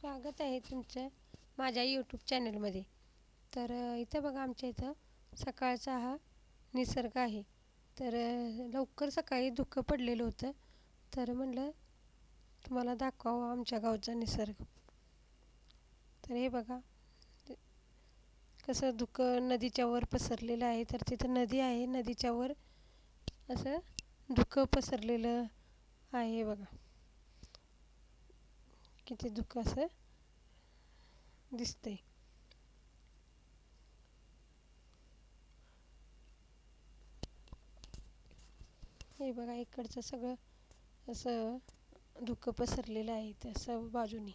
स्वागत आहे तुमचं माझ्या यूट्यूब चॅनलमध्ये तर इथं बघा आमच्या इथं सकाळचा हा निसर्ग आहे. तर लवकर सकाळी धुकं पडलेलं होतं. तर म्हणलं तुम्हाला दाखवावं आमच्या गावचा निसर्ग. तर हे बघा कसं धुकं नदीच्या वर पसरलेलं आहे. तर तिथं नदी आहे. नदीच्या वर असं धुकं पसरलेलं आहे बघा. किती धुकं असं दिसतंय. हे बघा इकडचं सगळं असं धुकं पसरलेलं आहे तसं बाजूनी.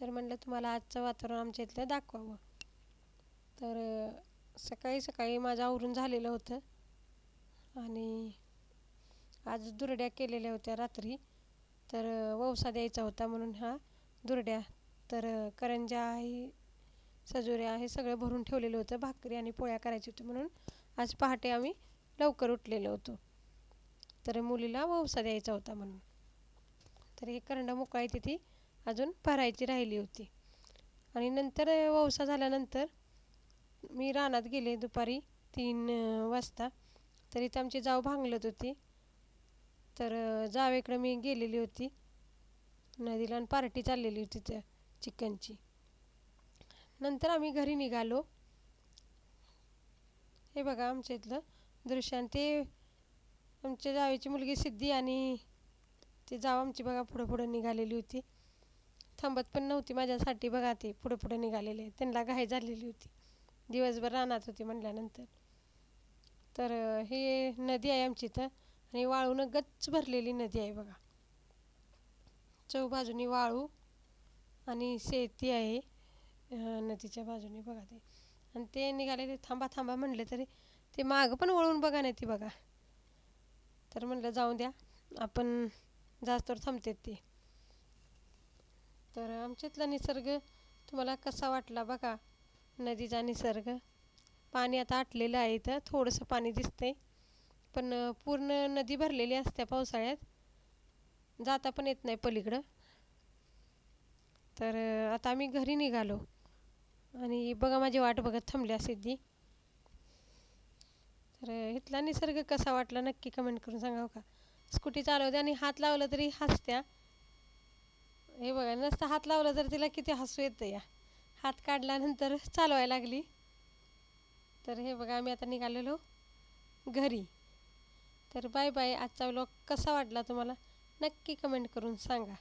तर म्हणलं तुम्हाला आजचं वातावरण आमच्या इथलं दाखवावं. तर सकाळी सकाळी माझं आवरून झालेलं होतं. आणि आज दुरड्या केलेल्या होत्या रात्री. तर ववसा द्यायचा होता म्हणून हा दुरड्या तर करंजा करंज्या आहे सजोऱ्या हे सगळं भरून ठेवलेलं होतं. भाकरी आणि पोळ्या करायची होती म्हणून आज पहाटे आम्ही लवकर उठलेलो होतो. तर मुलीला ववसा द्यायचा होता म्हणून. तर हे करंडा मोकळायची ती अजून भरायची राहिली होती. आणि नंतर ववसा झाल्यानंतर मी रानात गेले दुपारी तीन वाजता वाजता. तर इथं आमची जाव भांगलत होती. तर जावेकडं मी गेलेली होती. नदीला आणि पार्टी चाललेली होती त्या चिकनची नंतर आम्ही घरी निघालो. हे बघा आमच्या इथलं दृश्य आणि ते आमच्या जावेची मुलगी सिद्धी आणि ते जाव आमची बघा पुढं पुढं निघालेली होती. थांबत पण नव्हती माझ्यासाठी बघा ते पुढं पुढं निघालेले. त्यांना घाई झालेली होती. दिवसभर रानात होती म्हणल्यानंतर. तर हे नदी आहे आमची इथं. आणि वाळूनं गच्च भरलेली नदी आहे बघा. चौबाजूनी वाळू आणि शेती आहे नदीच्या बाजूने बघा ते. आणि ते निघालेले थांबा थांबा म्हणले तरी ते मागं पण वळून बघा नाही ती बघा. तर म्हणलं जाऊ द्या आपण जास्तवर थांबतेत ते. तर आमच्यातला निसर्ग तुम्हाला कसा वाटला बघा? नदीचा निसर्ग. पाणी आता आटलेलं आहे इथं थोडंसं पाणी दिसतंय. पण पूर्ण नदी भरलेली असते पावसाळ्यात. जाता पण येत नाही पलीकडं. तर आता आम्ही घरी निघालो. आणि बघा माझी वाट बघत थांबल्या सिद्धी तर इथला निसर्ग कसा वाटला नक्की कमेंट करून सांगावं हो का? स्कूटी चालवते आणि हात लावला तरी हसत्या. हे बघा नसता हात लावला तर तिला किती हसू येतं या. हात काढल्यानंतर चालवायला लागली. तर हे बघा आम्ही आता निघालेलो घरी. तर बाय बाय. आजचा व्लॉग कसा वाटला तुम्हाला? नक्की कमेंट करून सांगा.